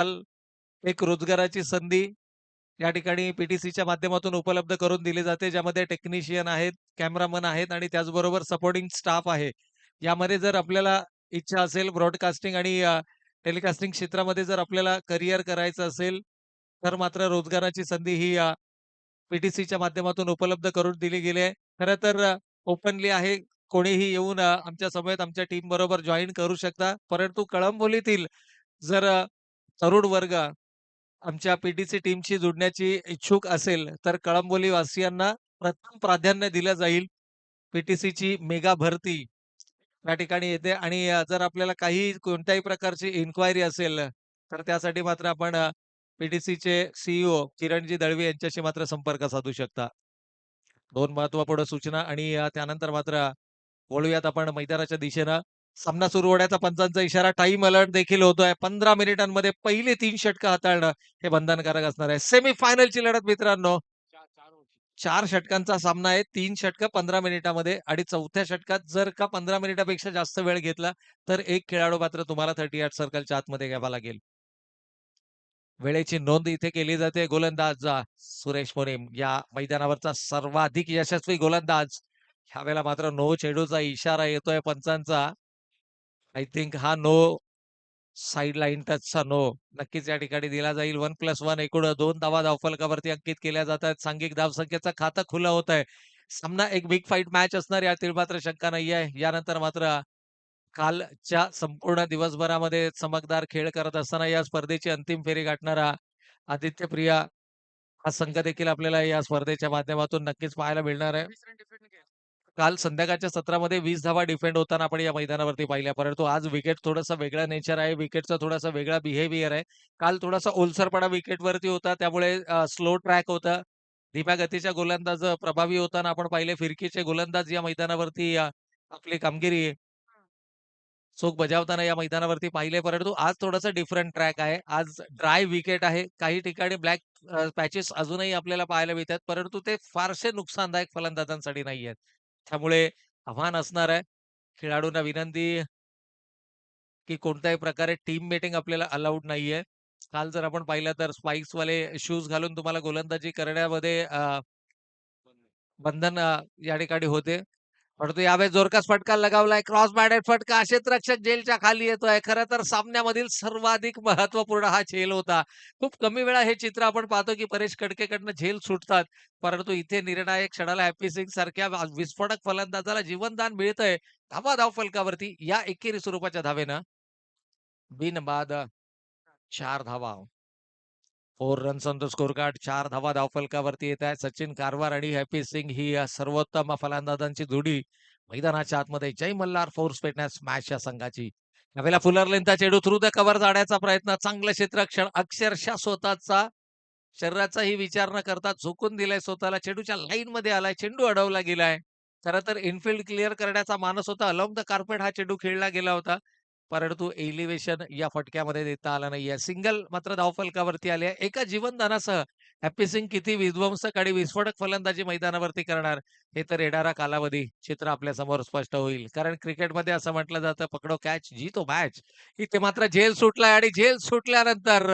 काल एक रोजगाराची संधी या ठिकाणी पीटीसीच्या माध्यमातून उपलब्ध करून दिली जाते ज्यामध्ये टेक्निशियन आहेत कॅमेरामन आहेत आणि त्याचबरोबर सपोर्टिंग स्टाफ आहे. यामध्ये जर आपल्याला इच्छा असेल ब्रॉडकास्टिंग आणि टेलिकास्टिंग क्षेत्रामध्ये जर आपल्याला करिअर करायचं असेल तर मात्र रोजगाराची संधी ही पीटीसीच्या माध्यमातून उपलब्ध करून दिली गेली आहे. खरं तर ओपनली आहे कोणीही येऊन आमच्या समवेत आमच्या टीम बरोबर जॉईन करू शकता. परंतु कळंबोलीतील जर तरुण वर्ग आमच्या पीटीसी टीमशी जुडण्याची इच्छुक असेल तर कळंबोली वासियांना प्रथम प्राधान्य दिलं जाईल. पीटीसीची मेगा भरती या ठिकाणी येते आणि जर आपल्याला काही कोणत्याही प्रकारची इन्क्वायरी असेल तर त्यासाठी मात्र आपण पीटीसीचे सीईओ किरणजी दळवी यांच्याशी मात्र संपर्क साधू शकता. दोन महत्त्वपूर्ण सूचना आणि त्यानंतर मात्र वळूयात आपण मैदानाच्या दिशेनं. सामना सुरू होण्याचा पंचांचा इशारा टाइम अलर्ट देखील होतोय. पंधरा मिनिटांमध्ये पहिले तीन षटकं हाताळणं हे बंधनकारक असणार आहे. सेमी फायनलची लढत मित्रांनो. चार षटकांचा सामना आहे. तीन षटकं पंधरा मिनिटामध्ये आणि चौथ्या षटकात जर का पंधरा मिनिटापेक्षा जास्त वेळ घेतला तर एक खेळाडू मात्र तुम्हाला थर्टी आठ सर्कलच्या आतमध्ये घ्यावा लागेल. वेळेची नोंद इथे केली जाते. गोलंदाज सुरेश मोरेम या मैदानावरचा सर्वाधिक यशस्वी गोलंदाज. ह्यावेळेला मात्र नो चेडूचा इशारा येतोय पंचांचा. आय थिंक हा नो साईड लाईन टचचा नो नक्कीच या ठिकाणी दिला जाईल. वन प्लस वन एकूण दोन धावा धावफलकावरती अंकित केल्या जातात. सांघिक धावसंख्येचा खातं खुलं होत आहे सामना एक बिग फाईट मॅच असणार यातील मात्र शंका नाही आहे यानंतर मात्र कालच्या संपूर्ण दिवसभरामध्ये चमकदार खेळ करत असताना या स्पर्धेची अंतिम फेरी गाठणारा आदित्य प्रिया हा संघ देखील आपल्याला या स्पर्धेच्या माध्यमातून नक्कीच पाहायला मिळणार आहे. काल संध्याकाळच्या सत्रामध्ये वीस धावा डिफेंड होताना आपण या मैदानावरती पाहिल्या. परंतु आज विकेट थोडंसं वेगळं नेचर आहे. विकेटचा थोडासा वेगळा बिहेवियर आहे. काल थोडासा ओलसरपणा विकेटवरती होता. त्यामुळे स्लो ट्रॅक होता. धीम्या गतीच्या गोलंदाज प्रभावी होताना आपण पाहिले. फिरकीचे गोलंदाज या मैदानावरती आपली कामगिरी चोख बजावताना या मैदानावरती पाहिले. परंतु आज थोडासा डिफरंट ट्रॅक आहे. आज ड्राय विकेट आहे. काही ठिकाणी ब्लॅक पॅचेस अजूनही आपल्याला पाहायला मिळतात. परंतु ते फारसे नुकसानदायक फलंदाजांसाठी नाही आहेत त्यामुळे आव्हान असणार आहे. खेळाडूंना विनंती की कोणत्याही प्रकारे टीम मेटिंग आपल्याला अलाउड नाहीये. काल जर आपण पाहिलं तर स्पाइक्स वाले शूज घालून तुम्हाला गोलंदाजी करण्यामध्ये बंधन या ठिकाणी होते. परंतु यावेळेस जोरकास फटका लगावलाय. क्रॉस बॅडेड फटका. क्षेत्ररक्षक जेलच्या खाली येतोय. खरं तर सामन्यामधील सर्वाधिक महत्त्वपूर्ण हा झेल होता. खूप कमी वेळा हे चित्र आपण पाहतो की परेश कडकेकडनं झेल सुटतात. परंतु इथे निर्णायक क्षणाला हॅपी सिंग सारख्या विस्फोटक फलंदाजाला जीवनदान मिळतंय. धावा धाव फलकावरती या एकेरी स्वरूपाच्या धावेनं. बिन बाद चार धावा. Four runs on the score card चार धावा धावफलकावरती येत आहे सचिन कारवार आणि हॅपी सिंग ही सर्वोत्तम फलंदाजांची जोडी मैदानाच्या आतमध्ये जय मल्हार फोर्स पेटण्यास मॅच या संघाची. यावेळेला फुलर लेंथचा चेडू थ्रू द कव्हर जाण्याचा प्रयत्न चांगलं क्षेत्रक्षण अक्षरशः स्वतःचा शरीराचाही विचार न करता झोकून दिलाय स्वतःला. चेंडूच्या लाईन मध्ये आलाय चेंडू अडवला गेलाय. खरं तर इनफिल्ड क्लिअर करण्याचा मानस होता. अलॉंग द कार्पेट हा चेंडू खेळला गेला होता. परंतु एलिव्हेशन या फटक्यामध्ये देता आला नाहीये. सिंगल मात्र धावफलकावरती आले आहे. एका जीवनदानासह हॅपी सिंग किती विध्वंसक आणि विस्फोटक फलंदाजी मैदानावरती करणार हे तर येणारा कालावधी चित्र आपल्यासमोर स्पष्ट होईल. कारण क्रिकेटमध्ये असं म्हटलं जातं पकडो कॅच जी तो मॅच इथे मात्र झेल सुटलाय आणि झेल सुटल्यानंतर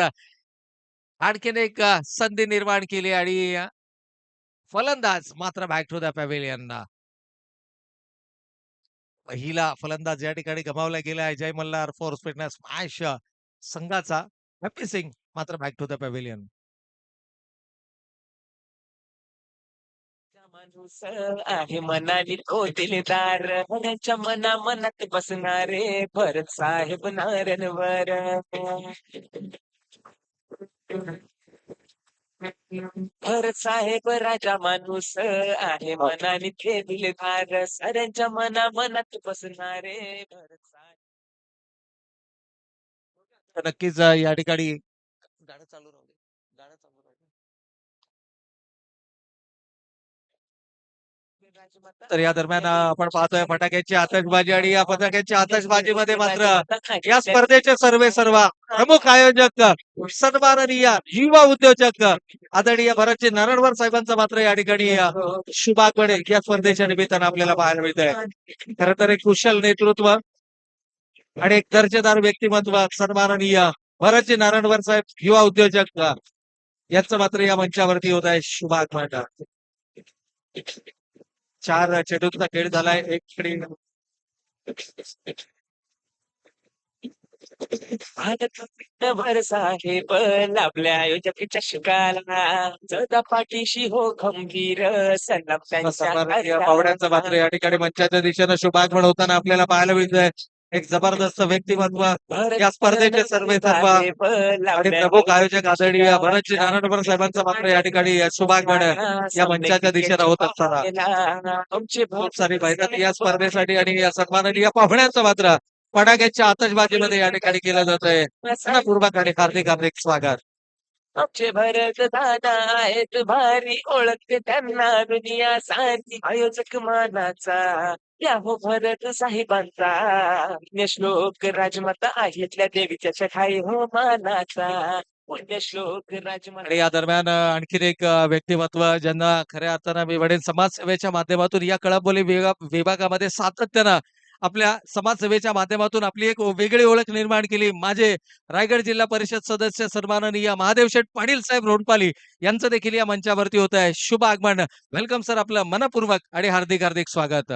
आणखीन एक संधी निर्माण केली आणि फलंदाज मात्र बॅक टू द पॅव्हिलियनला पहिला फलंदाज या ठिकाणी गमावला गेला आहे Jai Malhar force fitness smash संघाचा हॅपी सिंग मात्र बॅक टू द पॅव्हिलियन आहे मनाली तो दिलदार त्याच्या मना मनात बसणारे भरत साहेब नारायणवर. भरत साहेब राजा माणूस आहे मनाने ते दिलदार साऱ्यांच्या मना मनात बसणारे भरत साहेब. नक्कीच या ठिकाणी गाणं चालू राहू दे. गाणं चालू तर या दरम्यान आपण पाहतोय फटाक्याची आतषबाजी आणि या फटाक्याच्या आतषबाजीमध्ये मात्र या स्पर्धेचे सर्वे सर्व प्रमुख आयोजक सन्माननीय युवा उद्योजक आदरणीय भरतजी नारायणवर साहेबांचा मात्र या ठिकाणी अ, शुभागमन या स्पर्धेच्या निमित्तानं आपल्याला पाहायला मिळत आहे खर तर एक कुशल नेतृत्व आणि एक दर्जेदार व्यक्तिमत्व सन्माननीय भरतजी नारायणवर साहेब युवा उद्योजक यांचं मात्र या मंचावरती होत आहे शुभागमन. चार चेडूचा खेळ झालाय. एक खेळी आयोजकाच्या शिकाला जदा पाठीशी हो सन्नाम पावड्यांचं मात्र या ठिकाणी मंचाच्या दिशेनं शुभागमन होताना आपल्याला पाहायला मिळतंय. एक जबरदस्त व्यक्तिमत्व या स्पर्धेचे सर्वे सर्व आणि प्रमुख आयोजक आदरणीय भरतजी नारायणवर साहेबांचं मात्र या ठिकाणी शुभागमन या मंचाच्या दिशेनं होत असताना. खूप सारी मेहनत या स्पर्धेसाठी आणि या सन्माननीय पाहुण्यांचं मात्र फटाक्याच्या आतषबाजीमध्ये या ठिकाणी केलं जात आहे. मनपूर्वक आणि हार्दिक हार्दिक स्वागत. आमचे भरत दादा आहेत. भारी ओळखते त्यांना. दुनिया सारी आयोजक मानाचा. या हो भरत साहेबांचा पुण्यश्लोक राजमाता आहेतल्या देवीच्या चढाई हो मानाचा. पुण्यश्लोक राजमाता. आणि या दरम्यान आणखीन एक व्यक्तिमत्व ज्यांना खऱ्या अर्थानं मी म्हणेन समाजसेवेच्या माध्यमातून या कळंबोली विभागामध्ये सातत्यानं आपल्या समाजसेवेच्या माध्यमातून आपली एक वेगळी ओळख निर्माण केली. माझे रायगड जिल्हा परिषद सदस्य सन्माननीय महादेव शेठ पाटील साहेब रोडपाली यांचं देखील या मंचावरती होत आहे शुभ आगमन. वेलकम सर आपलं मनपूर्वक आणि हार्दिक हार्दिक स्वागत.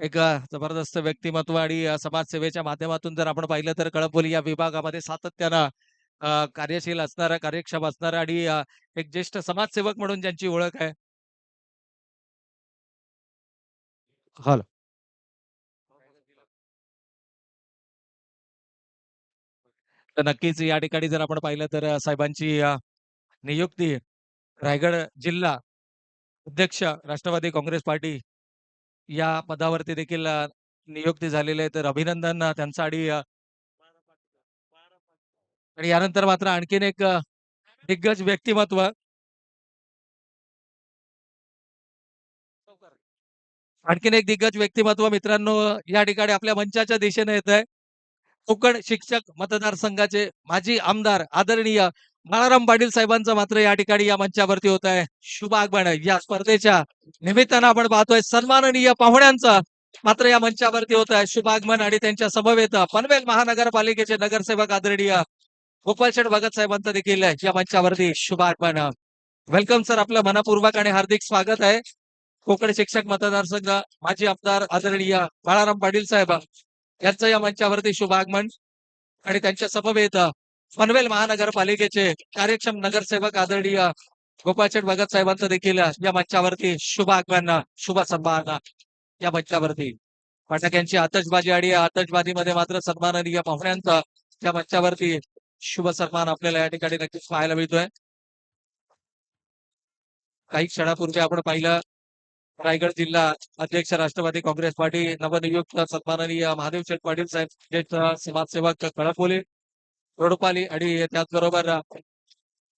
एक जबरदस्त व्यक्तिमत्व आणि समाजसेवेच्या माध्यमातून जर आपण पाहिलं तर कळंबोली या विभागामध्ये सातत्यानं कार्यशील असणारा कार्यक्षम असणारा आणि एक ज्येष्ठ समाजसेवक म्हणून ज्यांची ओळख आहे. हॅलो. तर नक्कीच या ठिकाणी जर आपण पाहिलं तर साहेबांची नियुक्ती रायगड जिल्हा अध्यक्ष राष्ट्रवादी काँग्रेस पार्टी या पदावरती देखील नियुक्ती झालेली आहे. तर अभिनंदन त्यांचं आणि आणि यानंतर मात्र आणखीन एक दिग्गज व्यक्तिमत्व आणखीन एक दिग्गज व्यक्तिमत्व मित्रांनो या ठिकाणी आपल्या मंचाच्या दिशेने येत आहे कोकण शिक्षक मतदारसंघाचे माजी आमदार आदरणीय बाळाराम पाटील साहेबांचं मात्र या ठिकाणी या मंचावरती होत आहे. शुभ आगमन या स्पर्धेच्या निमित्तानं आपण पाहतोय सन्माननीय पाहुण्यांचं मात्र या मंचावरती होत आहे. शुभ आगमन आणि त्यांच्या समवेत पनवेल महानगरपालिकेचे नगरसेवक आदरणीय गोपालशेठ भगत साहेबांचं देखील या मंचावरती शुभ आगमन वेलकम सर आपलं मनपूर्वक आणि हार्दिक स्वागत आहे. कोकण शिक्षक मतदारसंघ माजी आमदार आदरणीय बाळाराम पाटील साहेब यांचं या मंचावरती शुभ आगमन आणि त्यांच्या समवेत पनवेल महानगरपालिकेचे कार्यक्षम नगरसेवक आदरणीय गोपाळचंद भगत साहेबांचं देखील या मंचावरती शुभ आगमन शुभ सन्मान या मंचावरती. फटाक्यांची आतषबाजी आणि या आतषबाजीमध्ये मात्र सन्माननीय पाहुण्यांचा या मंचावरती शुभ सन्मान आपल्याला या ठिकाणी नक्कीच पाहायला मिळतोय. काही क्षणापूर्वी आपण पाहिलं रायगड जिल्हा अध्यक्ष राष्ट्रवादी काँग्रेस पार्टी नवनियुक्त सन्माननीय महादेव शेठ पाटील साहेब ज्येष्ठ समाजसेवक कळपोली रोडपाली आणि त्याचबरोबर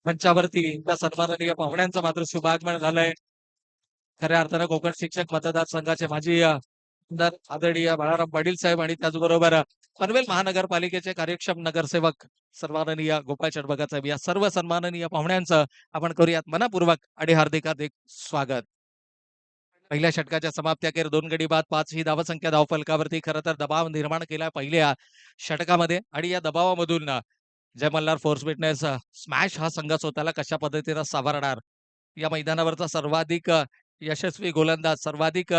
मंचावरती त्या सन्माननीय पाहुण्यांचं मात्र शुभागमन झालंय. खऱ्या अर्थानं कोकण शिक्षक मतदारसंघाचे माजी आमदार आदरणीय बाळाराम पाटील साहेब आणि त्याचबरोबर पनवेल महानगरपालिकेचे कार्यक्षम नगरसेवक सन्माननीय गोपाळ चडबगा साहेब या सर्व सन्माननीय पाहुण्यांचं आपण करूयात मनापूर्वक आणि हार्दिक हार्दिक स्वागत. पहिल्या षटकाच्या समाप्त्याखेर दोन गडी बाद पाच ही धावसंख्या धावफलकावरती खरं तर दबाव निर्माण केला पहिल्या षटकामध्ये आणि या दबावामधून Jai Malhar force fitness smash हा संघ स्वतःला कशा पद्धतीनं सावरणार? या मैदानावरचा सर्वाधिक यशस्वी गोलंदाज सर्वाधिक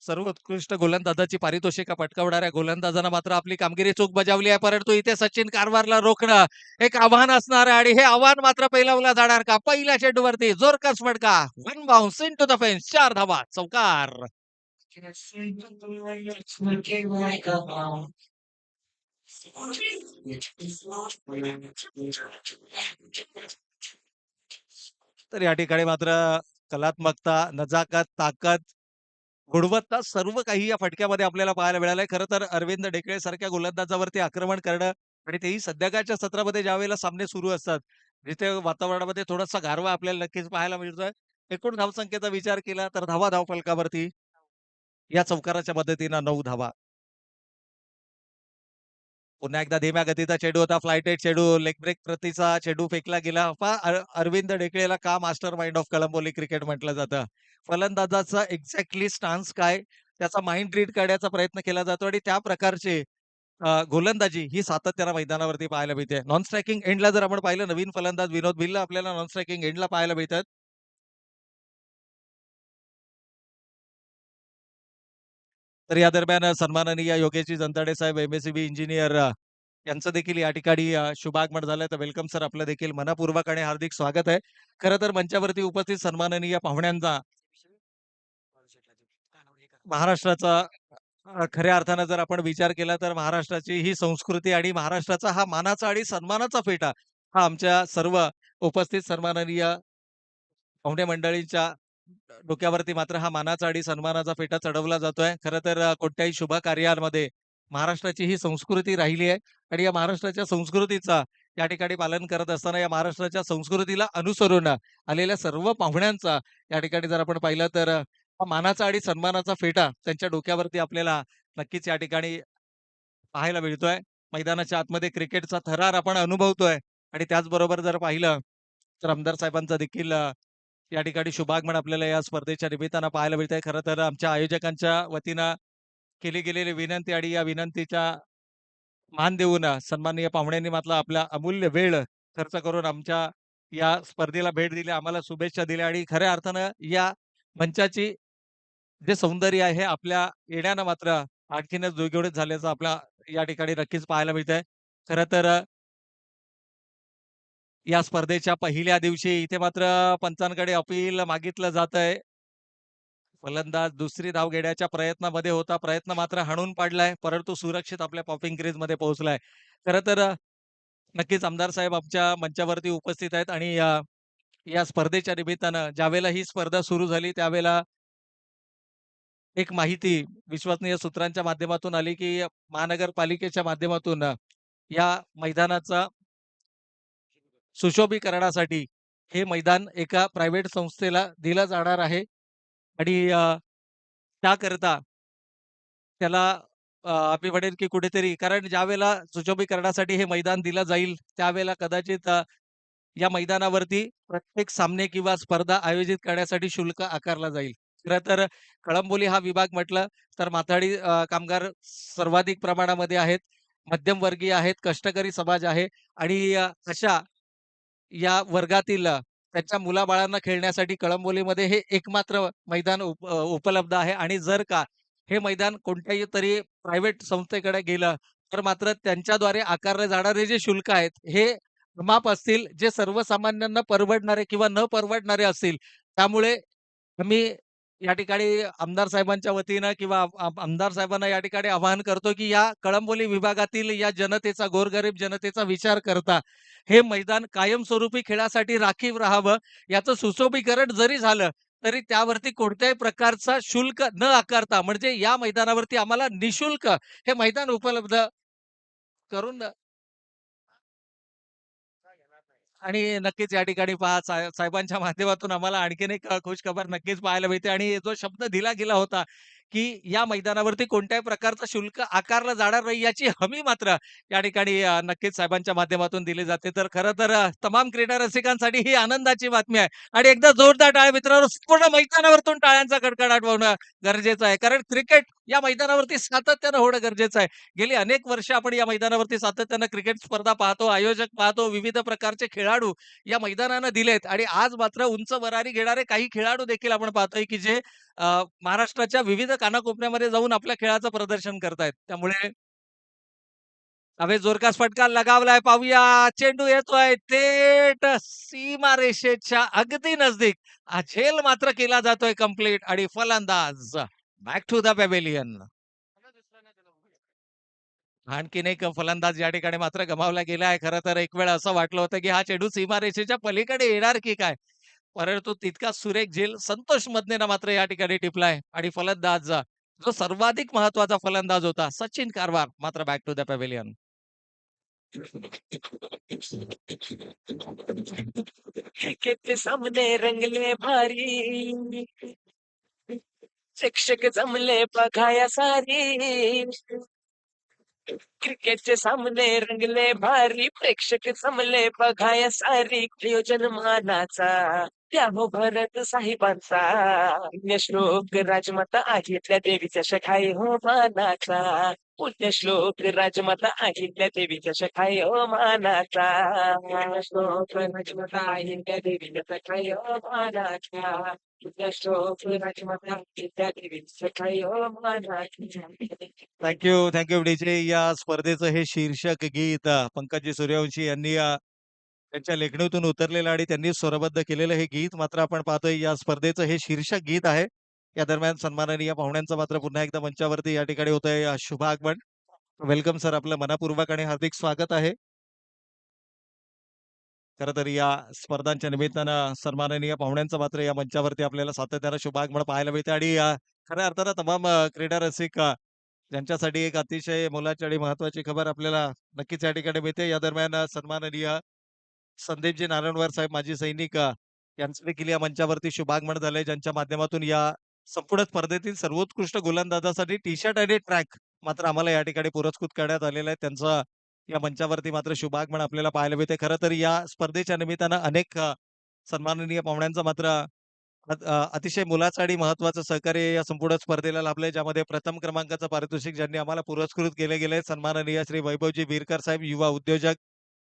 सर्वोत्कृष्ट गोलंदाजाची पारितोषिका पटकावणाऱ्या गोलंदाजानं मात्र आपली कामगिरी चूक बजावली आहे. परंतु इथे सचिन कारवारला रोखणं एक आव्हान असणार आहे. आणि हे आव्हान मात्र पहिलवला जाणार का? पहिल्या चेंडूवरती जोरकस फटका. One bounce into the fence चार धावा. चौकार. तर या ठिकाणी मात्र कलात्मकता नजाकत ताकद गुणवत्ता सर्व काही या फटक्यामध्ये आपल्याला पाहायला मिळालंय. खरं तर अरविंद डेकळे सारख्या गोलंदाजावरती आक्रमण करणं आणि तेही संध्याकाळच्या सत्रामध्ये ज्या वेळेला सामने सुरू असतात जिथे वातावरणामध्ये थोडासा गारवा आपल्याला नक्कीच पाहायला मिळतोय. एकूण धावसंख्येचा विचार केला तर धावा धावफलकावरती या चौकाराच्या मदतीनं नऊ धावा. पुन्हा एकदा धीम्या गतीचा चेडू होता फ्लायटेड चेडू लेग ब्रेक प्रतीचा चेडू फेकला गेला अरविंद डेकळेला का master mind of Kalamboli cricket म्हटलं जातं फलंदाजाचा एक्झॅक्टली स्टान्स काय त्याचा माइंड रीड करण्याचा प्रयत्न केला जातो आणि त्या प्रकारचे गोलंदाजी ही सातत्यानं मैदानावरती पाहायला मिळते. नॉन स्ट्रायकिंग एंडला जर आपण पाहिलं नवीन फलंदाज विनोद भिल्ल आपल्याला नॉन स्ट्रायकिंग एंडला पाहायला मिळतात. तर या दरम्यान सन्माननीय योगेशजी जनताडे साहेब एम-एस-सी-बी इंजिनियर यांचं देखील या ठिकाणी शुभागमन झालंय. तर वेलकम सर आपलं देखील मनापूर्वक आणि हार्दिक स्वागत आहे. खरं तर मंचावरती उपस्थित सन्माननीय पाहुण्यांचा महाराष्ट्राचा खऱ्या अर्थानं जर आपण विचार केला तर महाराष्ट्राची ही संस्कृती आणि महाराष्ट्राचा हा मानाचा आणि सन्मानाचा फेटा हा आमच्या सर्व उपस्थित सन्माननीय पाहुणे मंडळींच्या डोक्यावरती मात्र हा मानाचा आणि सन्मानाचा फेटा चढवला जातोय. खरं तर कोणत्याही शुभ कार्यांमध्ये महाराष्ट्राची ही संस्कृती राहिली आहे आणि या महाराष्ट्राच्या संस्कृतीचा या ठिकाणी पालन करत असताना या महाराष्ट्राच्या संस्कृतीला अनुसरून आलेल्या सर्व पाहुण्यांचा या ठिकाणी जर आपण पाहिलं तर मानाचा आणि सन्मानाचा फेटा त्यांच्या डोक्यावरती आपल्याला नक्कीच या ठिकाणी पाहायला मिळतोय. मैदानाच्या आतमध्ये क्रिकेटचा थरार आपण अनुभवतोय आणि त्याचबरोबर जर पाहिलं तर आमदार साहेबांचा देखील या ठिकाणी शुभागमन आपल्याला या स्पर्धेच्या निमित्तानं पाहायला मिळतंय. खरं तर आमच्या आयोजकांच्या वतीनं केली गेलेली विनंती आणि या विनंतीच्या मान देऊन सन्माननीय पाहुण्यांनी मात्र आपला अमूल्य वेळ खर्च करून आमच्या या स्पर्धेला भेट दिली. आम्हाला शुभेच्छा दिल्या आणि खऱ्या अर्थानं या मंचाची जे सौंदर्य आहे हे आपल्या येण्यानं मात्र आणखीनच द्विगुणित झाल्याचं आपल्या या ठिकाणी नक्कीच पाहायला मिळतंय. खरं तर या स्पर्धेच्या पहिल्या दिवशी इथे मात्र पंचांकडे अपील मागितलं जातंय. फलंदाज दुसरी धाव घेण्याच्या प्रयत्नामध्ये होता. प्रयत्न मात्र हाणून पाडलाय, परंतु सुरक्षित आपल्या पॉपिंग क्रीजमध्ये पोहोचलाय. खर तर नक्कीच आमदार साहेब आमच्या मंचावरती उपस्थित आहेत आणि या या स्पर्धेच्या निमित्तानं ज्यावेळेला ही स्पर्धा सुरू झाली त्यावेळेला एक माहिती विश्वसनीय सूत्रांच्या माध्यमातून आली, की महानगरपालिकेच्या माध्यमातून या मैदानाचा सुशोभीकरणासाठी हे मैदान एका प्रायव्हेट संस्थेला दिलं जाणार आहे आणि त्याकरता त्याला आम्ही म्हणेल, की कुठेतरी कारण ज्यावेळेला सुशोभीकरणासाठी हे मैदान दिलं जाईल, त्यावेळेला कदाचित या मैदानावरती प्रत्येक सामने किंवा स्पर्धा आयोजित करण्यासाठी शुल्क आकारला जाईल. खरं तर कळंबोली हा विभाग म्हटलं तर माथाडी कामगार सर्वाधिक प्रमाणामध्ये आहेत, मध्यमवर्गीय आहेत, कष्टकरी समाज आहे आणि अशा या वर्गातील त्यांच्या मुलाबाळांना खेळण्यासाठी कळंबोलीमध्ये हे एकमात्र मैदान उप उपलब्ध आहे आणि जर का हे मैदान कोणत्याही तरी प्रायव्हेट संस्थेकडे गेलं, तर मात्र त्यांच्याद्वारे आकारले जाणारे जे शुल्क आहेत, हे माफ असतील, जे सर्वसामान्यांना परवडणारे किंवा न परवडणारे असतील. त्यामुळे आम्ही या ठिकाणी आमदार साहेबांच्या वतीनं किंवा आमदार साहेबांना या ठिकाणी आवाहन करतो, की या कळंबोली विभागातील या जनतेचा, गोरगरीब जनतेचा विचार करता हे मैदान कायमस्वरूपी खेळासाठी राखीव राहावं, याचं सुशोभीकरण जरी झालं, तरी त्यावरती कोणत्याही प्रकारचा शुल्क न आकारता म्हणजे या मैदानावरती आम्हाला निःशुल्क हे मैदान उपलब्ध करून आणि नक्कीच या ठिकाणी पहा साहेबांच्या माध्यमातून आम्हाला आणखीन एक खुशखबर नक्कीच पाहायला मिळते. आणि जो शब्द दिला गेला होता, की या मैदानावरती कोणत्याही प्रकारचं शुल्क आकारलं जाणार नाही याची हमी मात्र या ठिकाणी नक्कीच साहेबांच्या माध्यमातून दिली जाते. तर खरं तर तमाम क्रीडा रसिकांसाठी ही आनंदाची बातमी आहे आणि एकदा जोरदार टाळ्या मित्रांनो पूर्ण मैदानावरतून टाळ्यांचा कडकडाट होणं गरजेचं आहे. कारण क्रिकेट या मैदानावरती सातत्यानं होणं गरजेचं आहे. गेली अनेक वर्ष आपण या मैदानावरती सातत्यानं क्रिकेट स्पर्धा पाहतो, आयोजक पाहतो, विविध प्रकारचे खेळाडू या मैदानानं दिलेत आणि आज मात्र उंच वरारी घेणारे काही खेळाडू देखील आपण पाहतोय, की जे महाराष्ट्राच्या विविध कानाकोपऱ्यामध्ये जाऊन आपल्या खेळाचं प्रदर्शन करतायत. त्यामुळे हवेत जोरकास फटका लगावलाय पाहूया. चेंडू येतोय थेट सीमारेषेच्या अगदी नजदीक. हा झेल मात्र केला जातोय कंप्लीट आणि फलंदाज बॅक टू द पॅव्हेलियन. आणखीन एक फलंदाज या ठिकाणी मात्र गमावला गेला आहे. खरं तर एक वेळ असं वाटलं होतं, की हा चेंडू सीमारेषेच्या पलीकडे येणार की काय? परंतु तितका सुरेख झेल संतोष मधनेनं मात्र या ठिकाणी टिपलाय आणि फलंदाज जो सर्वाधिक महत्त्वाचा फलंदाज होता सचिन कारभार मात्र बॅक टू द पॅव्हिलियन सामने रंगले भारी. शिक्षक जमले बघाया सारी. क्रिकेटचे सामने रंगले भारी प्रेक्षक जमले बघाया सारी प्रयोजन मानाचा. त्या हो भरत साहेबांचा. श्लोक राजमाता घेतल्या देवीच्या शखाई हो मानाचा. पुण्य श्लोक राजमाता अहिल्या देवीच्या सखाय हो मानाचा. श्लोक राजमाता अहिल्या देवीच्या सखाय हो मानाचा. थँक्यू थँक्यू डीजे या स्पर्धेचं हे शीर्षक गीत अ, पंकजी सूर्यवंशी यांनी अ, त्यांच्या लेखणीतून उतरलेलं आणि त्यांनी स्वरबद्ध केलेलं हे गीत. मात्र आपण पाहतोय या स्पर्धेचं हे शीर्षक गीत आहे. या दरम्यान सन्माननीय पाहुण्यांचं मात्र पुन्हा एकदा मंचावरती या ठिकाणी होतंय अ, शुभ आगमन. वेलकम सर आपलं मनापूर्वक आणि हार्दिक स्वागत आहे. खरं तर या स्पर्धांच्या निमित्तानं सन्माननीय पाहुण्यांचं मात्र या मंचावरती आपल्याला सातत्यानं शुभागमन पाहायला मिळते आणि खऱ्या अर्थानं तमाम क्रीडा रसिक ज्यांच्यासाठी एक अतिशय मोलाची आणि महत्वाची खबर आपल्याला नक्कीच या ठिकाणी मिळते. या दरम्यान सन्माननीय संदीपजी नारायणवार साहेब माजी सैनिक यांचं देखील या मंचावरती शुभागमन झालंय ज्यांच्या माध्यमातून या संपूर्ण स्पर्धेतील सर्वोत्कृष्ट गोलंदाजासाठी टी शर्ट आणि ट्रॅक मात्र आम्हाला या ठिकाणी पुरस्कृत करण्यात आलेला आहे. त्यांचा या मंचावरती मात्र शुभागमन आपल्याला पाहायला मिळते खरं तर या स्पर्धेच्या निमित्तानं अनेक सन्माननीय पाहुण्यांचं मात्र अतिशय मुलाचं आणि महत्वाचं सहकार्य या संपूर्ण स्पर्धेला लाभलंय ज्यामध्ये प्रथम क्रमांकाचं पारितोषिक ज्यांनी आम्हाला पुरस्कृत केले गेले सन्माननीय श्री वैभवजी बिरकर साहेब युवा उद्योजक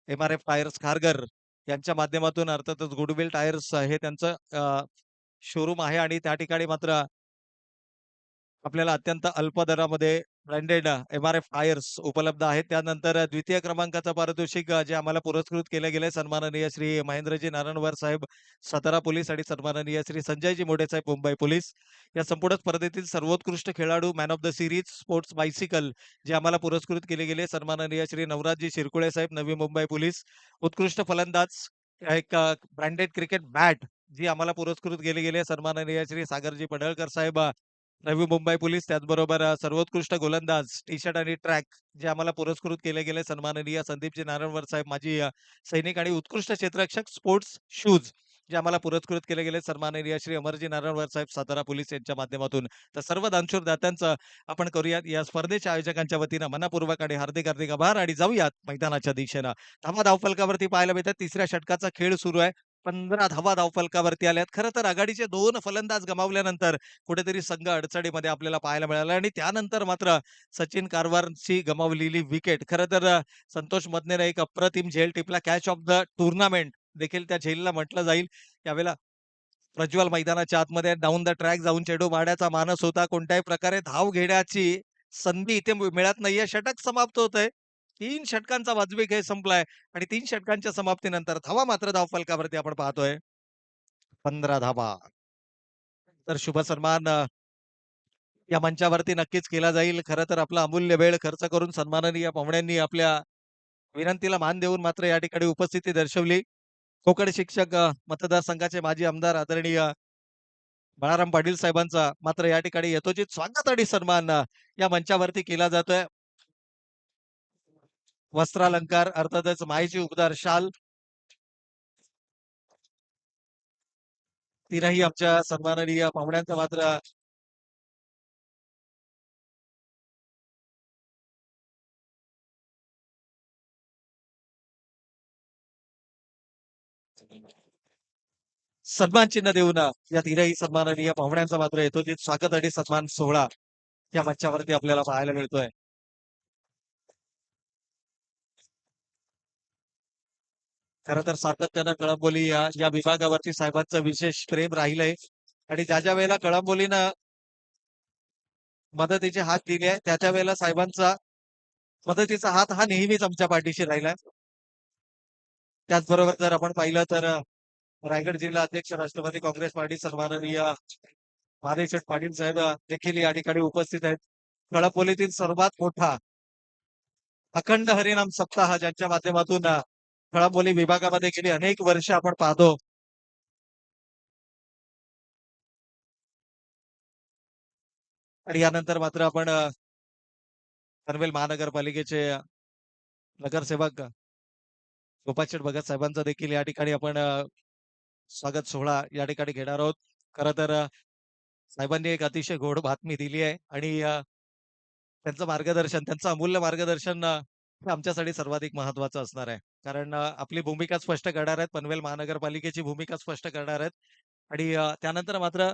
M R F tyres Kharghar यांच्या माध्यमातून अर्थातच गुडविल टायर्स हे त्यांचं शोरूम आहे. आणि त्या ठिकाणी मात्र आपल्याला अत्यंत अल्प दरामध्ये branded M R F tyres उपलब्ध आहेत. त्यानंतर द्वितीय क्रमांकाचं पारितोषिक जे आम्हाला पुरस्कृत केलं गेले सन्माननीय श्री महेंद्रजी नारायणवर साहेब सातारा पोलीस आणि सन्माननीय श्री संजयजी मोठे साहेब मुंबई पोलीस. या संपूर्ण स्पर्धेतील सर्वोत्कृष्ट खेळाडू man of the series sports bicycle जे आम्हाला पुरस्कृत केले गेले सन्माननीय श्री नवराजजी शिरकुळे साहेब नवी मुंबई पोलीस. उत्कृष्ट फलंदाज एक ब्रँडेड क्रिकेट बॅट जी आम्हाला पुरस्कृत केली गेली आहे सन्माननीय श्री सागरजी पडळकर साहेब नवी मुंबई पोलीस त्याचबरोबर सर्वोत्कृष्ट गोलंदाज टी शर्ट आणि ट्रॅक जे आम्हाला पुरस्कृत केले गेले सन्माननीय संदीपजी नारायणवर साहेब माजी सैनिक आणि उत्कृष्ट क्षेत्ररक्षक स्पोर्ट्स शूज जे आम्हाला पुरस्कृत केले गेले सन्माननीय श्री अमरजी नारायणवर साहेब सातारा पोलीस यांच्या माध्यमातून. तर सर्व दानशूर दात्यांचं आपण करूयात या स्पर्धेच्या आयोजकांच्या वतीनं मनापूर्वक आणि हार्दिक हार्दिक आभार आणि जाऊयात मैदानाच्या दिशेनं. धावा धावफलकावरती पाहायला मिळतात तिसऱ्या षटकाचा खेळ सुरू आहे. पंधरा धावा धावफलकावरती आल्यात. खरं तर आघाडीचे दोन फलंदाज गमावल्यानंतर कुठेतरी संघ अडचणीमध्ये आपल्याला पाहायला मिळाला आणि त्यानंतर मात्र सचिन कारवारची गमावलेली विकेट. खरं तर संतोष मदनेने एक अप्रतिम झेल टिपला. कॅच ऑफ द टुर्नामेंट देखील त्या झेलला म्हटलं जाईल. यावेळेला प्रज्वल मैदानाच्या आतमध्ये डाऊन द ट्रॅक जाऊन चेडू मारण्याचा मानस होता. कोणत्याही प्रकारे धाव घेण्याची संधी इथे मिळत नाहीये. षटक समाप्त होत आहे तीन षटकांचा वाजवी खेळ संपलाय आणि तीन षटकांच्या समाप्तीनंतर धावा मात्र धावफलकावरती आपण पाहतोय. पंधरा धावा. तर शुभ सन्मान या मंचावरती नक्कीच केला जाईल. खरं तर आपला अमूल्य वेळ खर्च करून सन्माननीय पाहुण्यांनी आपल्या विनंतीला मान देऊन मात्र या ठिकाणी उपस्थिती दर्शवली. कोकण शिक्षक मतदारसंघाचे माजी आमदार आदरणीय बाळाराम पाटील साहेबांचा मात्र या ठिकाणी यथोचित स्वागत आणि सन्मान या मंचावरती केला जातोय. वस्त्रालंकार अर्थातच माईची उबदार शाल. तीनही आमच्या सन्माननीय पाहुण्यांचा मात्र सन्मान चिन्ह देऊन या तिनही सन्माननीय पाहुण्यांचा मात्र येतो स्वागत आणि सन्मान सोहळा या मंचावरती आपल्याला पाहायला मिळतोय. खरं तर सातत्यानं कळंबोली या या विभागावरती साहेबांचं विशेष प्रेम राहिलंय. आणि ज्या ज्या वेळेला कळंबोलीनं मदतीचे हात दिले आहे त्या त्या वेळेला साहेबांचा मदतीचा हात हा नेहमीच आमच्या पाठीशी राहिलाय त्याचबरोबर जर आपण पाहिलं तर रायगड जिल्हा अध्यक्ष राष्ट्रवादी काँग्रेस पार्टी सन्माननीय महादेवशेठ पाटील साहेब देखील या ठिकाणी उपस्थित आहेत. कळंबोलीतील सर्वात मोठा अखंड हरिनाम सप्ताह ज्यांच्या माध्यमातून अ, विभागामध्ये गेली. अनेक वर्ष आपण पाहतो. आणि यानंतर मात्र आपण पनवेल महानगरपालिकेचे नगरसेवक गोपाचेट भगत साहेबांचा देखील या ठिकाणी आपण स्वागत सोहळा या ठिकाणी घेणार आहोत. खर तर साहेबांनी एक अतिशय गोड बातमी दिली आहे. आणि त्यांचं मार्गदर्शन त्यांचं अमूल्य मार्गदर्शन आमच्यासाठी सर्वाधिक महत्वाचं असणार आहे कारण आपली भूमिका स्पष्ट करणार आहेत पनवेल महानगरपालिकेची भूमिका स्पष्ट करणार आहेत आणि त्यानंतर मात्र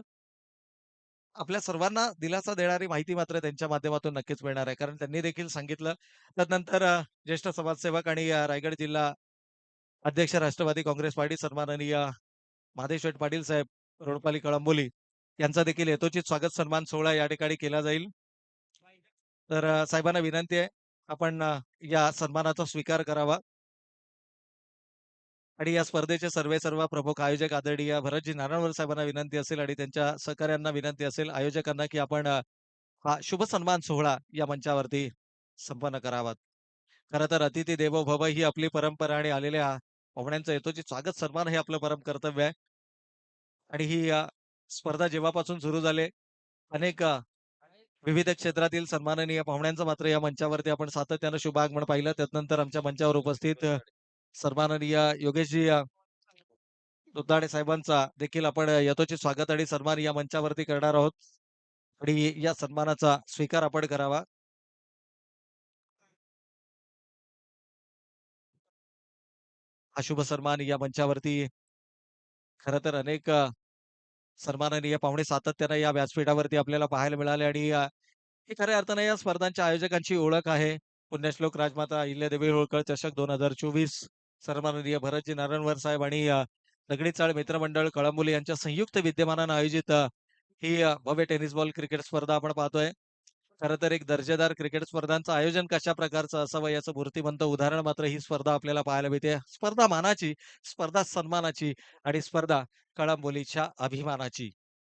आपल्या सर्वांना दिलासा देणारी माहिती मात्र त्यांच्या माध्यमातून नक्कीच मिळणार आहे. कारण त्यांनी देखील सांगितलं. त्यानंतर ज्येष्ठ समाजसेवक आणि रायगड जिल्हा अध्यक्ष राष्ट्रवादी काँग्रेस पार्टी सन्माननीय महादेव पाटील साहेब, रोडपाली कळंबोली यांचा देखील यथोचित स्वागत सन्मान सोहळा या ठिकाणी केला जाईल. तर साहेबांना विनंती आहे, आपण या सन्मानाचा स्वीकार करावा. आणि या स्पर्धेचे सर्वे सर्व प्रमुख आयोजक आदरणीय भरतजी नारायणवर साहेबांना विनंती असेल आणि त्यांच्या सहकार्यांना विनंती असेल आयोजकांना, की आपण हा शुभ सन्मान सोहळा या मंचावरती संपन्न करावा. खरं तर अतिथी देवो भव ही आपली परंपरा आणि आलेल्या पाहुण्यांचं यथोचित स्वागत सन्मान हे आपलं परम कर्तव्य आहे. आणि ही स्पर्धा जेव्हापासून सुरू झाले अनेक विविध क्षेत्रातील सन्माननीय पाहुण्यांचं मात्र या मंचावरती आपण सातत्यानं शुभागमन पाहिलं. त्यानंतर आमच्या मंचावर उपस्थित सन्माननीय योगेशजी अ, दुधाडे साहेबांचा देखील आपण यथोचित स्वागत आणि सन्मान या मंचावरती करणार आहोत. आणि या सन्मानाचा स्वीकार आपण करावा. हा शुभ सन्मान या मंचावरती खरं तर अनेक सन्माननीय पाहुणे सातत्यानं या व्यासपीठावरती आपल्याला पाहायला मिळाले आणि हे खऱ्या अर्थाने या स्पर्धांच्या आयोजकांची ओळख आहे. पुण्यश्लोक राजमाता अहिल्यादेवी होळकर चषक 2024 सन्माननीय भरतजी नारायणवर साहेब आणि दगडी चाळ मित्रमंडळ कळंबोली यांच्या संयुक्त विद्यमानानं आयोजित ही भव्य टेनिस बॉल क्रिकेट स्पर्धा आपण पाहतोय. खरं तर एक दर्जेदार क्रिकेट स्पर्धांचं आयोजन कशा प्रकारचं असावं याचं मूर्तिमंत उदाहरण मात्र ही स्पर्धा आपल्याला पाहायला मिळते. स्पर्धा मानाची, स्पर्धा सन्मानाची आणि स्पर्धा कळंबोलीच्या अभिमानाची.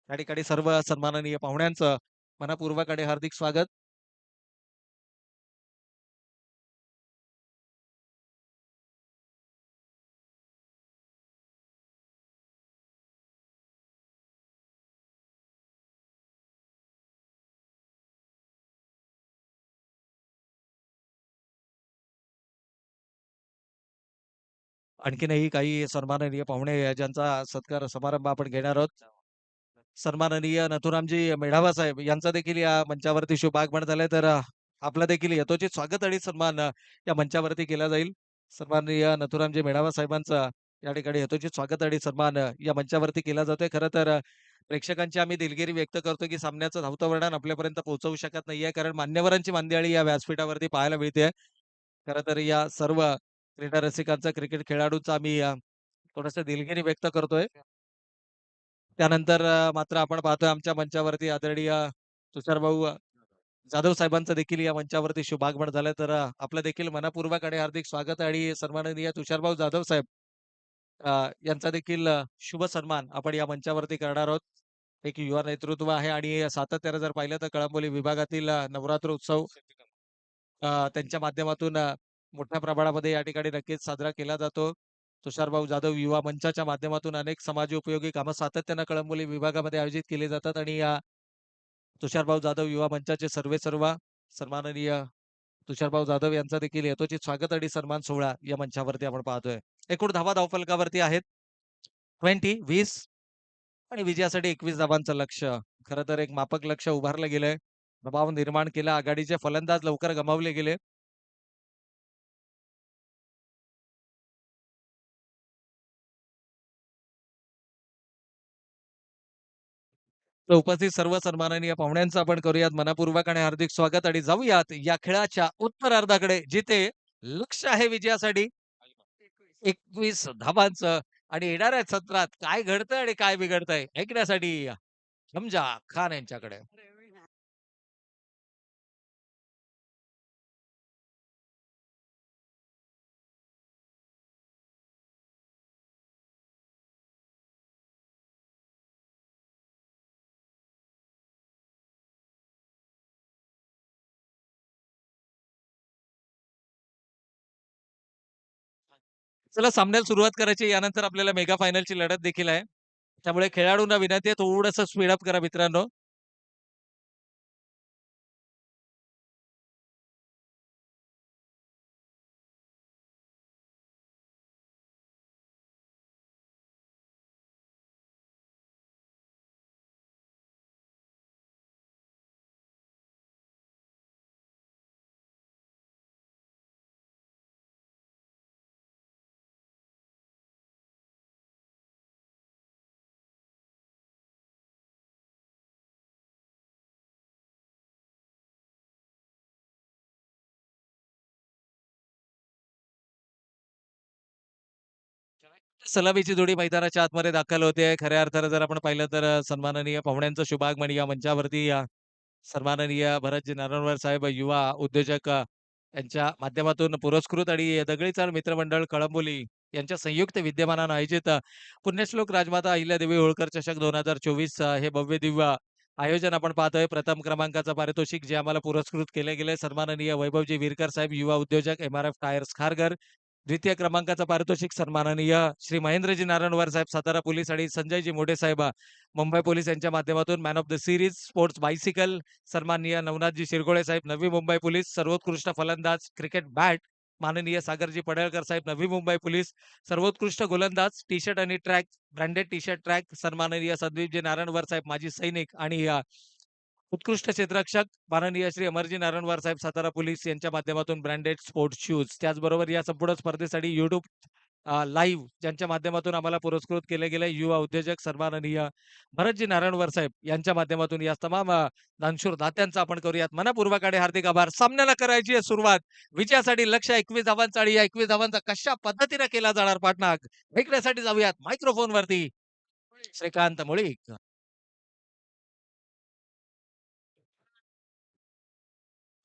त्या ठिकाणी सर्व सन्माननीय पाहुण्यांचं मनःपूर्वक आणि हार्दिक स्वागत. आणखीनही काही सन्माननीय पाहुणे ज्यांचा सत्कार समारंभ आपण घेणार आहोत. सन्माननीय नथुरामजी मेढावा साहेब यांचा देखील या मंचावरती शुभागमन झालंय. तर आपला देखील यथोचित स्वागत आणि सन्मान या मंचावरती केला जाईल. सन्माननीय नथुरामजी मेढावा साहेबांचा या ठिकाणी यथोचित स्वागत आणि सन्मान या मंचावरती केला जातोय. खरं तर प्रेक्षकांची आम्ही दिलगिरी व्यक्त करतो, की सामन्याचं धावतं वर्णन आपल्यापर्यंत पोहोचवू शकत नाहीये. कारण मान्यवरांची मांदियाळी या व्यासपीठावरती पाहायला मिळते. खरं तर या सर्व क्रीडा रसिकांचा, क्रिकेट खेळाडूंचा आम्ही थोडंसं दिलगिरी व्यक्त करतोय. त्यानंतर मात्र आपण पाहतोय आमच्या मंचावरती आदरणीय तुषारभाऊ जाधव साहेबांचं देखील या मंचावरती शुभागमन झालं. तर आपलं देखील मनःपूर्वक आणि हार्दिक स्वागत आणि सन्माननीय तुषारभाऊ जाधव साहेब यांचा देखील शुभ सन्मान आपण या मंचावरती करणार आहोत. एक युवा नेतृत्व आहे आणि सातत्यानं जर पाहिलं तर कळंबोली विभागातील नवरात्र उत्सव त्यांच्या माध्यमातून मोठ्या प्रमाणामध्ये या ठिकाणी नक्कीच साजरा केला जातो. तुषारभाऊ जाधव युवा मंचाच्या माध्यमातून अनेक समाज उपयोगी कामं सातत्यानं कळंबोली विभागामध्ये आयोजित केले जातात आणि या तुषारभाऊ जाधव युवा मंचाचे सर्वे सर्वा सन्माननीय तुषारभाऊ जाधव यांचा देखील यथोचित स्वागत आणि सन्मान सोहळा या मंचावरती आपण पाहतोय. एकूण धावा धावफलकावरती आहेत 20 20 आणि विजयासाठी 21 धावांचं लक्ष्य. खरं तर एक मापक लक्ष्य उभारलं गेलंय. दबाव निर्माण केला. आघाडीचे फलंदाज लवकर गमावले गेले. तर उपस्थित सर्व सन्माननीय पाहुण्यांचं आपण करूयात मनापूर्वक आणि हार्दिक स्वागत आणि जाऊयात या खेळाच्या उत्तरार्धाकडे जिथे लक्ष आहे विजयासाठी एकवीस धाबांचं आणि येणाऱ्या सत्रात काय घडतंय आणि काय बिघडतंय ऐकण्यासाठी समजा खान यांच्याकडे. चला सामन्याला सुरुवात करायची यानंतर आपल्याला मेगा फायनलची लढत देखील आहे. त्यामुळे खेळाडूंना विनंती आहे थोडंसं स्पीडअप करा मित्रांनो. सलामीची जोडी मैदानाच्या आतमध्ये दाखल होते. खऱ्या अर्थानं जर आपण पाहिलं तर सन्माननीय पाहुण्यांचं शुभागमन या मंचावरती सन्माननीय भरतजी नारायणवर साहेब युवा उद्योजक यांच्या माध्यमातून पुरस्कृत आणि दगडीचाळ मित्रमंडळ कळंबोली यांच्या संयुक्त विद्यमानानं आयोजित पुण्यश्लोक राजमाता अहिल्यादेवी होळकर चषक दोन हजार चोवीस हे भव्य दिव्य आयोजन आपण पाहतोय. प्रथम क्रमांकाचं पारितोषिक जे आम्हाला पुरस्कृत केले गेले सन्माननीय वैभवजी विरकर साहेब युवा उद्योजक एम-आर-एफ टायर्स खारघर. द्वितीय क्रमांकाचा पारितोषिक सन्माननीय श्री महेंद्रजी नारायणवर साहेब सातारा पोलीस आणि संजयजी मोठे साहेब मुंबई पोलीस यांच्या माध्यमातून man of the series sports bicycle सन्माननीय नवनाथजी शिरगोळे साहेब नवी मुंबई पोलीस सर्वोत्कृष्ट फलंदाज क्रिकेट बॅट माननीय सागरजी पडळकर साहेब नवी मुंबई पोलीस सर्वोत्कृष्ट गोलंदाज टी शर्ट आणि track branded T shirt track सन्माननीय संदीपजी नारायणवर साहेब माजी सैनिक आणि उत्कृष्ट क्षेत्ररक्षक माननीय श्री अमरजी नारायणवार साहेब सातारा पोलीस यांच्या माध्यमातून ब्रँडेड स्पोर्ट्स शूज त्याचबरोबर या संपूर्ण स्पर्धेसाठी युट्यूब लाईव्ह ज्यांच्या माध्यमातून आम्हाला पुरस्कृत केले गेले. युवा उद्योजक सन्माननीय भरतजी नारायणवर साहेब यांच्या माध्यमातून या तमाम दानशूर दात्यांचा आपण करूयात. मनपूर्वक आणि हार्दिक आभार. सामन्याला करायची आहे सुरुवात. विजयासाठी लक्ष एकवीस धावांचा आणि या एकवीस धावांचा कशा पद्धतीने केला जाणार पाठनाग? ऐकण्यासाठी जाऊयात. मायक्रोफोन वरती. श्रीकांत मुळीक.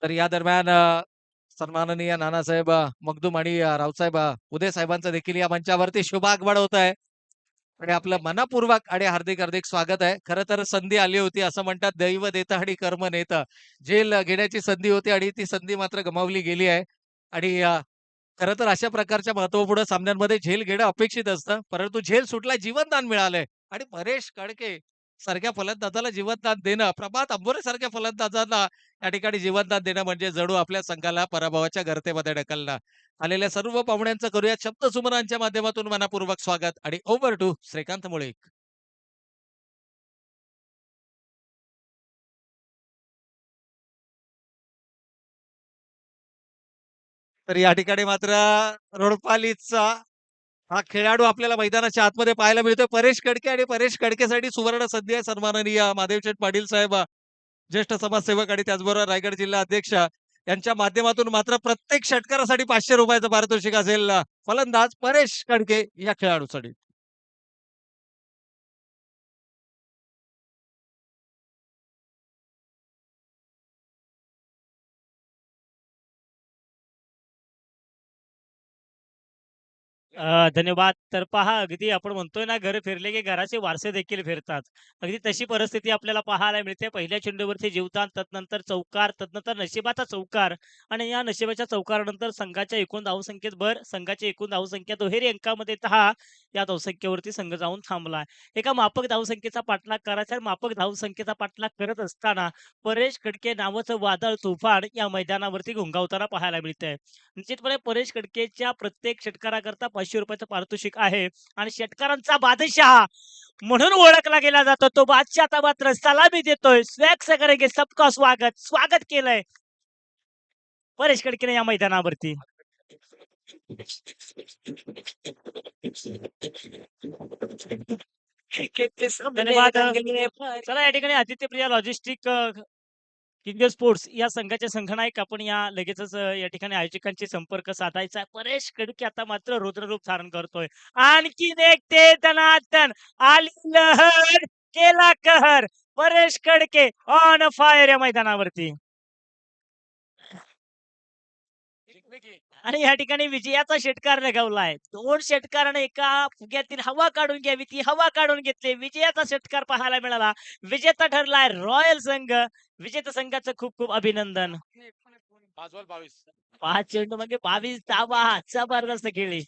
तर या दरम्यान सन्माननीय नानासाहेब मगदूम आणि रावसाहेब उदय साहेबांचं देखील या मंचावरती शुभागमन होत आहे. आणि आपलं मनपूर्वक आणि हार्दिक हार्दिक स्वागत आहे. खरं तर संधी आली होती असं म्हणतात दैव देतं आणि कर्म नेतं. जेल घेण्याची संधी होती आणि ती संधी मात्र गमावली गेली आहे. आणि खरं तर अशा प्रकारच्या महत्त्वपूर्ण सामन्यांमध्ये झेल घेणं अपेक्षित असतं. परंतु झेल सुटला जीवनदान मिळालंय. आणि परेश कडके सारख्या फलंदाजाला जीवनदान देणं प्रभात अंबोरे सारख्या फलंदाजांना या ठिकाणी जीवनदान देणं म्हणजे जणू आपल्या संघाला पराभवाच्या गर्तेमध्ये ढकलणं. आलेल्या सर्व पाहुण्यांचं करूया शब्द सुमनांच्या माध्यमातून मनापूर्वक स्वागत आणि ओव्हर टू श्रीकांत मुळीक. तर या ठिकाणी मात्र रोडपालीचा हा खेळाडू आपल्याला मैदानाच्या आतमध्ये पाहायला मिळतोय. परेश कडके आणि परेश कडकेसाठी सुवर्ण संधी आहे सन्माननीय माधवशेठ पाटील साहेब ज्येष्ठ समाजसेवक आणि त्याचबरोबर रायगड जिल्हा अध्यक्ष. यांच्या माध्यमातून मात्र प्रत्येक षटकारासाठी पाचशे रुपयाचं पारितोषिक असेल. फलंदाज परेश कडके या खेळाडूसाठी. अ, धन्यवाद. तर पहा अगदी आपण म्हणतोय ना, घर फिरले की घराचे वारसे देखील फिरतात. अगदी तशी परिस्थिती आपल्याला पाहायला मिळते. पहिल्या चेंडूवरती जीवदान, तदनंतर चौकार, तदनंतर नशिबाचा चौकार आणि या नशिबाच्या चौकारानंतर संघाच्या एकूण धावसंख्येत भर, संघाची एकूण धावसंख्या दुहेरी अंकामध्ये 10 या धावसंख्येवरती संघ जाऊन थांबला एका माफक धावसंख्येचा पाठलाग करायचा आणि माफक धावसंख्येचा पाठलाग करत असताना परेश खडके नावाचं वादळ तुफान या मैदानावरती घुंगावताना पाहायला मिळतंय. निश्चितपणे परेश खडकेच्या प्रत्येक षटकाराकरता ₹500 पारितोषिक आहे आणि षटकारांचा बादशहा म्हणून ओळखला गेला जातो. तो बादशाह आता मात्र सलामी देतोय. स्वॅग करेंगे सबका स्वागत. स्वागत केलंय परेश खडकेने या मैदानावरती. धन्यवाद. चला या ठिकाणी आदित्यप्रिया लॉजिस्टिक अ, किंग स्पोर्ट्स या संघाचे संघनायक आपण या लगेचच या ठिकाणी आयोजकांशी संपर्क साधायचा परेश कडके आता मात्र रुद्ररूप धारण करतोय. आणखीन एक ते तनातन आली लहर, केला कहर. परेश कडके ऑन फायर या मैदानावरती. आणि या ठिकाणी विजयाचा षटकार लगावला आहे दोन षटकाराने एका फुग्यातील हवा काढून घ्यावी, ती हवा काढून घेतली. विजयाचा षटकार पाहायला मिळाला. विजेता ठरलाय रॉयल संघ. विजेता संघाचं खूप खूप अभिनंदन. 5 चेंडू म्हणजे 22 धावा. जबरदस्त खेळी.